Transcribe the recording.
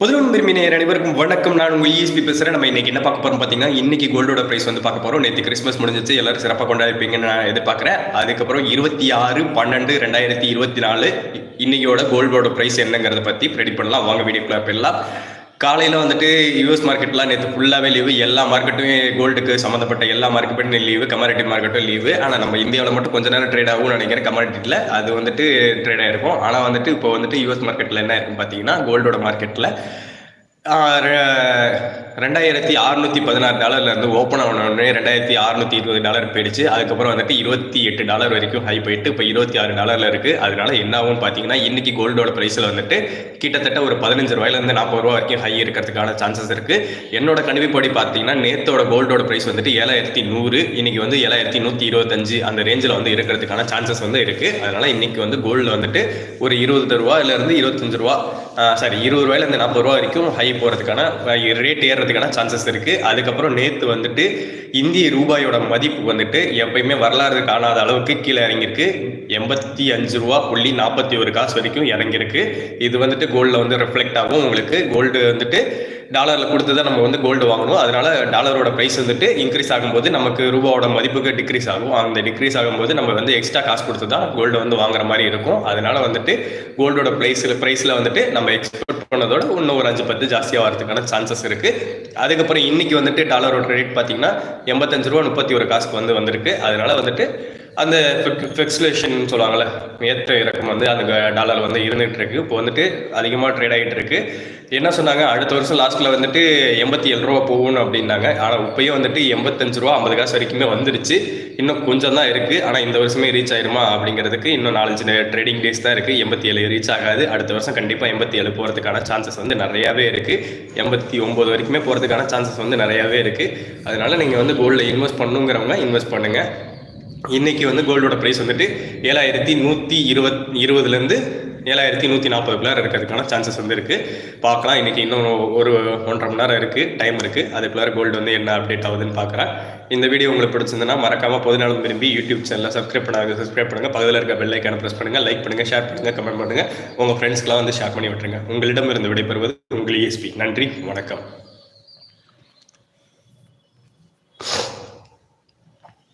முதல்வன் விரும்பினர் அனைவருக்கும் வணக்கம். நான் உங்கள் இஎஸ்பி பேசுகிறேன் நம்ம இன்னைக்கு என்ன பார்க்க போகிறோம் பார்த்தீங்கன்னா இன்னைக்கு கோல்டோட ப்ரைஸ் வந்து பார்க்க போகிறோம் நேற்று கிறிஸ்மஸ் முடிஞ்சிச்சு. எல்லாரும் சிறப்பாக கொண்டாடிப்பீங்கன்னு நான் எதிர்பார்க்குறேன். அதுக்கப்புறம் இருபத்தி ஆறு பன்னெண்டு ரெண்டாயிரத்தி இருபத்தி நாலு இன்னைக்கோட கோல்டோட ப்ரைஸ் என்னங்கிறத பற்றி ப்ரெடிட் பண்ணலாம். வாங்க வீடியோக்குள்ள போயிடலாம் காலையில் வந்துட்டு யூஎஸ் மார்க்கெட்லாம் நேற்று ஃபுல்லாகவே லீவு எல்லா மார்க்கெட்டுமே கோல்டுக்கு சம்மந்தப்பட்ட எல்லா மார்க்கெட்டும் லீவு கமாடிட்டி மார்க்கெட்டும் லீவு ஆனால் நம்ம இந்தியாவில் மட்டும் கொஞ்ச நேரம் ட்ரேட் ஆகும்னு நினைக்கிறேன். கமாடிட்டியில் அது வந்துட்டு ட்ரேட் ஆகிருக்கும் ஆனால் வந்துட்டு இப்போ வந்துட்டு யூஎஸ் மார்க்கெட்டில் என்ன இருக்குன்னு பார்த்தீங்கன்னா கோல்டோட மார்க்கெட்டில் ரெண்டாயிரத்தி அறுநூத்தி பதினாறு டாலர்ல இருந்து ஓப்பன் ஆனோடனே ரெண்டாயிரத்தி அறுநூத்தி இருபது டாலர் போயிடுச்சு. அதுக்கப்புறம் வந்துட்டு இருபத்தி எட்டு டாலர் வரைக்கும் ஹை போயிட்டு இப்போ இருபத்தி ஆறு டாலர்ல இருக்கு. அதனால என்ன ஆகும் பார்த்தீங்கன்னா இன்னைக்கு கோல்டோட பிரைஸ்ல வந்துட்டு கிட்டத்தட்ட ஒரு பதினஞ்சு ரூபாயில இருந்து நாற்பது ரூபா வரைக்கும் ஹை இருக்கிறதுக்கான சான்சஸ் இருக்கு. என்னோட கணிப்புப்படி பார்த்தீங்கன்னா நேத்தோட கோல்டோட பிரைஸ் வந்துட்டு ஏழாயிரத்தி நூறு இன்னைக்கு வந்து ஏழாயிரத்தி நூத்தி இருபத்தஞ்சு அந்த ரேஞ்சில் வந்து இருக்கிறதுக்கான சான்சஸ் வந்து இருக்கு. அதனால இன்னைக்கு வந்து கோல்டு வந்துட்டு ஒரு இருபது ரூபாயில இருந்து இருபத்தஞ்சு ரூபா சாரி இருபது ரூபாயிலேருந்து நாற்பது ரூபா வரைக்கும் ஹை போகிறதுக்கான ரேட் ஏறுறதுக்கான சான்சஸ் இருக்குது அதுக்கப்புறம் நேற்று வந்துட்டு இந்திய ரூபாயோட மதிப்பு வந்துட்டு எப்பயுமே வரலாறு காணாத அளவுக்கு கீழே இறங்கியிருக்கு. எண்பத்தி அஞ்சு ரூபா புள்ளி நாற்பத்தி ஒரு காசு வரைக்கும் இறங்கியிருக்கு. இது வந்துட்டு கோல்டில் வந்து ரிஃப்ளெக்ட் ஆகும். உங்களுக்கு கோல்டு வந்துட்டு டாலரில் கொடுத்து தான் நம்ம வந்து கோல்டு வாங்கணும். அதனால டாலரோட ப்ரைஸ் வந்துட்டு இன்க்ரீஸ் ஆகும்போது நமக்கு ரூபாவோட மதிப்புக்கு டிக்ரீஸ் ஆகும். அந்த டிக்ரீஸ் ஆகும்போது நம்ம வந்து எக்ஸ்ட்ரா காசு கொடுத்து தான் கோல்டு வந்து வாங்குற மாதிரி இருக்கும். அதனால வந்துட்டு கோல்டோட ப்ரைஸில் ப்ரைஸில் வந்துட்டு நம்ம எக்ஸ்போர்ட் போனதோட இன்னும் ஒரு அஞ்சு பத்து ஜாஸ்தியாக வரதுக்கான சான்சஸ் இருக்கு. அதுக்கப்புறம் இன்னைக்கு வந்துட்டு டாலரோட ரேட் பார்த்தீங்கன்னா எண்பத்தஞ்சு ரூபா முப்பத்தி ஒரு காசுக்கு வந்து வந்திருக்கு. அதனால வந்துட்டு அந்த ஃபிக்ஸ்லேஷன் சொல்லுவாங்கள்ல ஏற்ற இறக்கம் வந்து அந்த டாலர் வந்து இருந்துகிட்டு இருக்கு. இப்போ வந்துட்டு அதிகமாக ட்ரேட் ஆகிட்டு இருக்கு. என்ன சொன்னாங்க? அடுத்த வருஷம் லாஸ்ட்டில் வந்துட்டு எண்பத்தி ஏழு ரூபா போகணும் அப்படின்னாங்க. ஆனால் இப்பயும் வந்துட்டு எண்பத்தஞ்சு ரூபா ஐம்பது காசு வரைக்குமே வந்துருச்சு. இன்னும் கொஞ்சம் தான் இருக்குது ஆனால் இந்த வருஷமே ரீச் ஆயிருமா அப்படிங்கிறதுக்கு இன்னும் நாலஞ்சு ட்ரேடிங் டேஸ் தான் இருக்குது எண்பத்தி ஏழு ரீச் ஆகாது. அடுத்த வருஷம் கண்டிப்பாக எண்பத்தி ஏழு போகிறதுக்கான சான்சஸ் வந்து நிறையாவே இருக்குது எண்பத்தி ஒம்பது வரைக்குமே போகிறதுக்கான சான்சஸ் வந்து நிறையாவே இருக்குது அதனால் நீங்கள் வந்து கோல்டில் இன்வெஸ்ட் பண்ணுங்கிறவங்க இன்வெஸ்ட் பண்ணுங்கள் இன்னைக்கு வந்து கோல்டோட ப்ரைஸ் வந்துட்டு ஏழாயிரத்தி நூற்றி இருபத் இருபதுலேருந்து ஏழாயிரத்தி நூற்றி நாற்பதுக்குள்ளே இருக்கிறதுக்கான சான்சஸ் வந்து இருக்குது பார்க்கலாம். இன்றைக்கி இன்னும் ஒரு ஒன்றரை மணி நேரம் இருக்குது டைம் இருக்குது அதுக்குள்ளார கோல்டு வந்து என்ன அப்டேட் ஆகுதுன்னு பார்க்குறேன். இந்த வீடியோ உங்களுக்கு பிடிச்சிருந்தனா மறக்காமல் பொதுநாளும் விரும்பி யூடியூப் சேனலில் சப்ஸ்கிரைப் பண்ணாங்க சப்ஸ்கிரைப் பண்ணுங்கள் பக்கத்தில் இருக்க பெல் ஐக்கான ப்ரெஸ் பண்ணுங்கள் லைக் பண்ணுங்கள் ஷேர் பண்ணுங்கள் கமெண்ட் பண்ணுங்கள் உங்கள் ஃப்ரெண்ட்ஸ்க்கெலாம் வந்து ஷேர் பண்ணி விட்டுருங்க. உங்களிடம் இருந்து விடைபெறுவது உங்கள் இஎஸ்பி நன்றி. வணக்கம்.